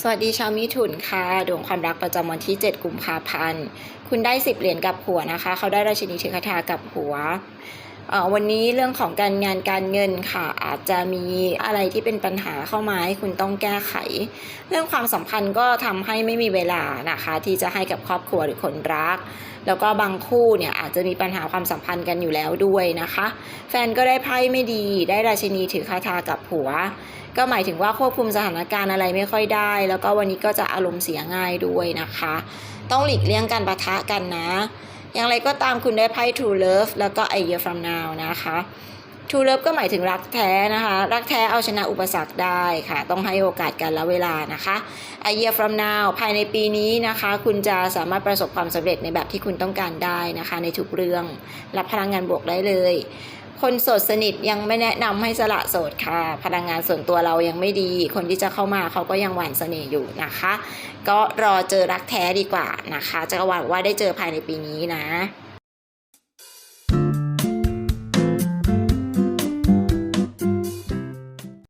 สวัสดีชาวมิถุนค่ะดวงความรักประจำวันที่ 7 กุมภาพันธ์ คุณได้ 10 เหรียญกับหัวนะคะ เขาได้ราชินีเทคทากับหัว วันนี้เรื่องของการงานการเงินค่ะ อาจจะมีอะไรที่เป็นปัญหาเข้ามาให้คุณต้องแก้ไข เรื่องความสัมพันธ์ก็ทำให้ไม่มีเวลานะคะ ที่จะให้กับครอบครัวหรือคนรัก แล้วก็บางคู่เนี่ยอาจจะมีปัญหาความสัมพันธ์กันอยู่แล้วด้วยนะคะ แฟนก็ได้ไพ่ไม่ดี ได้ราชินีถือคาถากับหัว ก็หมายถึงว่าควบคุมสถานการณ์อะไรไม่ค่อยได้ แล้วก็วันนี้ก็จะอารมณ์เสียง่ายด้วยนะคะ ต้องหลีกเลี่ยงการปะทะกันนะ อย่างไรก็ตามคุณได้ไพ่ True Love แล้วก็ A Year From Now นะคะ True Love ก็หมายถึงรักแท้นะคะ รักแท้เอาชนะอุปสรรคได้ค่ะ ต้องให้โอกาสกันและเวลานะคะ A Year From Now ภายในปีนี้นะคะ คุณจะสามารถประสบความสำเร็จในแบบที่คุณต้องการได้นะคะ ในทุกเรื่อง รับพลังงานบวกได้เลย คนโสดสนิทยังไม่แนะนำให้สละโสดค่ะ พลังงานส่วนตัวเรายังไม่ดี คนที่จะเข้ามาเขาก็ยังหวานเสน่ห์อยู่นะคะ ก็รอเจอรักแท้ดีกว่านะคะจะหวังว่าได้เจอภายในปีนี้นะ